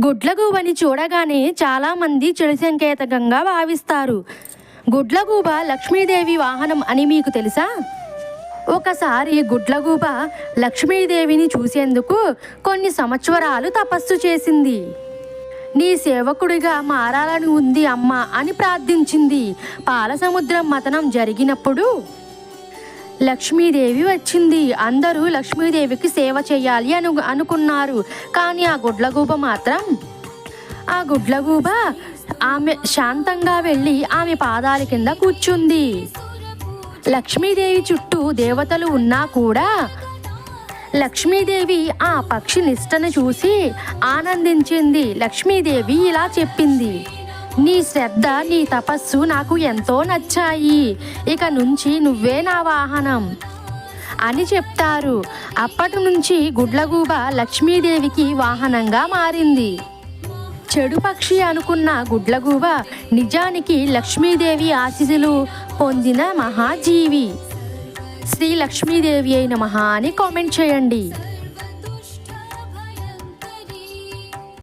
గుడ్లగూబని చూడగానే చాలామంది చెడు సంకేతకంగా భావిస్తారు. గుడ్లగూబ లక్ష్మీదేవి వాహనం అని మీకు తెలుసా? ఒకసారి గుడ్లగూబ లక్ష్మీదేవిని చూసేందుకు కొన్ని సంవత్సరాలు తపస్సు చేసింది. నీ సేవకుడిగా మారాలని ఉంది అమ్మ అని ప్రార్థించింది. పాలసముద్రం మతనం జరిగినప్పుడు లక్ష్మీదేవి వచ్చింది. అందరూ లక్ష్మీదేవికి సేవ చేయాలి అను అనుకున్నారు. కానీ ఆ గుడ్లగూబ మాత్రం ఆ గుడ్లగూబ ఆమె శాంతంగా వెళ్ళి ఆమె పాదాల కింద కూర్చుంది. లక్ష్మీదేవి చుట్టూ దేవతలు ఉన్నా కూడా లక్ష్మీదేవి ఆ పక్షి నిష్టను చూసి ఆనందించింది. లక్ష్మీదేవి ఇలా చెప్పింది. నీ శ్రద్ధ నీ తపస్సు నాకు ఎంతో నచ్చాయి. ఇక నుంచి నువ్వే నా వాహనం. అని చెప్తారు. అప్పటి నుంచి గుడ్లగూబ లక్ష్మీదేవికి వాహనంగా మారింది. చెడు పక్షి అనుకున్న గుడ్లగూబ నిజానికి లక్ష్మీదేవి ఆశీసులు పొందిన మహాజీవి. శ్రీ లక్ష్మీదేవి అయిన మహా అని కామెంట్ చేయండి.